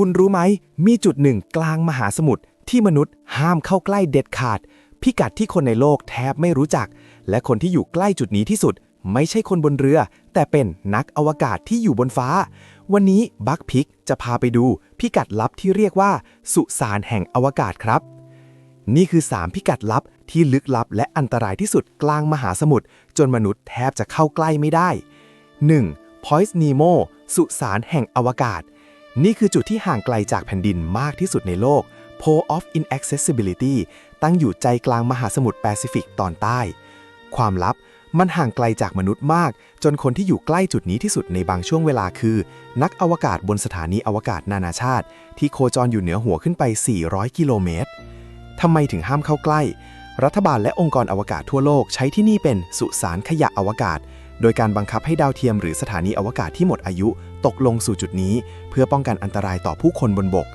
คุณรู้ไหม มีจุดหนึ่งกลางมหาสมุทรที่มนุษย์ห้ามเข้าใกล้เด็ดขาด พิกัดที่คนในโลกแทบไม่รู้จัก และคนที่อยู่ใกล้จุดนี้ที่สุด ไม่ใช่คนบนเรือ แต่เป็นนักอวกาศที่อยู่บนฟ้า วันนี้บัคพิกจะพาไปดู พิกัดลับที่เรียกว่า สุสานแห่งอวกาศครับ นี่คือ 3 พิกัดลับที่ลึกลับและอันตรายที่สุดกลางมหาสมุทรจนมนุษย์แทบจะเข้าใกล้ไม่ได้ 1. Point Nemo สุสานแห่งอวกาศ นี่คือจุดที่ห่างไกลจากแผ่นดินมากที่สุดในโลก Pole of Inaccessibility ตั้งอยู่ใจกลางมหาสมุทรแปซิฟิกตอนใต้ ความลับมันห่างไกลจากมนุษย์มาก จนคนที่อยู่ใกล้จุดนี้ที่สุดในบางช่วงเวลาคือ นักอวกาศบนสถานีอวกาศนานาชาติ ที่โคจรอยู่เหนือหัวขึ้นไป 400 กิโลเมตรทำไมถึงห้ามเข้าใกล้ รัฐบาลและองค์กรอวกาศทั่วโลกใช้ที่นี่เป็นสุสานขยะอวกาศ โดยการบังคับให้ดาวเทียมหรือสถานีอวกาศที่หมดอายุตกลงสู่จุดนี้ เพื่อป้องกันอันตรายต่อผู้คนบนบก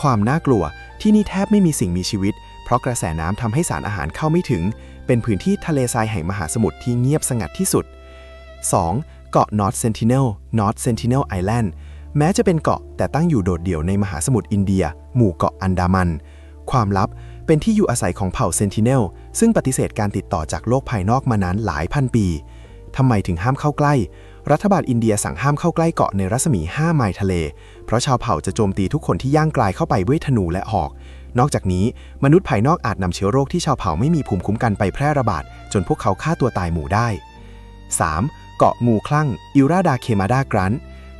ความน่ากลัวที่นี่แทบไม่มีสิ่งมีชีวิต เพราะกระแสน้ำทำให้สารอาหารเข้าไม่ถึง เป็นพื้นที่ทะเลทรายแห่งมหาสมุทรที่เงียบสงัดที่สุด 2. เกาะ North Sentinel North Sentinel Island แม้จะเป็นเกาะแต่ตั้งอยู่โดดเดี่ยวในมหาสมุทรอินเดีย หมู่เกาะอันดามัน ความลับเป็นที่อยู่อาศัยของเผ่าเซนติเนลซึ่งปฏิเสธการติดต่อจากโลกภายนอกมานานหลายพันปี ทำไมถึงห้ามเข้าใกล้ รัฐบาลอินเดียสั่งห้ามเข้าใกล้เกาะในรัศมี 5 ไมล์ทะเล เพราะชาวเผ่าจะโจมตีทุกคนที่ย่างกลายเข้าไปด้วยธนูและหอก นอกจากนี้ มนุษย์ภายนอกอาจนำเชื้อโรคที่ชาวเผ่าไม่มีภูมิคุ้มกันไปแพร่ระบาด จนพวกเขาฆ่าตัวตายหมู่ได้ 3. เกาะงูคลั่งอิราดาเคมาดากรัน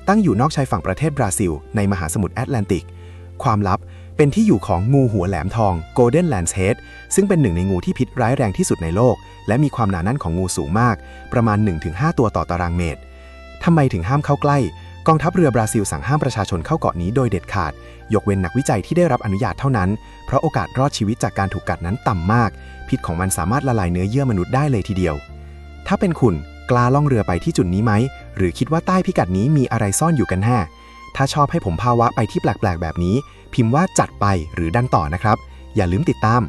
ตั้งอยู่นอกชายฝั่งประเทศบราซิล ในมหาสมุทรแอตแลนติก ความลับ เป็นที่อยู่ของงูหัวแหลมทอง Golden Lancehead ซึ่งเป็นหนึ่งในงูที่พิษร้ายแรงที่สุดในโลก และมีความหนาแน่นของงูสูงมาก ประมาณ 1-5 ตัวต่อตารางเมตรทำไมถึงห้ามเข้าใกล้ กองทัพเรือบราซิลสั่งห้ามประชาชนเข้าเกาะนี้โดยเด็ดขาด ยกเว้นนักวิจัยที่ได้รับอนุญาตเท่านั้น เพราะโอกาสรอดชีวิตจากการถูกกัดนั้นต่ำมาก พิษของมันสามารถละลายเนื้อเยื่อมนุษย์ได้เลยทีเดียว ถ้าเป็นคุณกล้าล่องเรือไปที่จุดนี้ไหม หรือคิดว่าใต้พิกัดนี้มีอะไรซ่อนอยู่กันแน่ ถ้าชอบให้ผมภาวะไปที่แปลกๆ แบบนี้ พิมพ์ว่าจัดไปหรือดันต่อนะครับ อย่าลืมติดตาม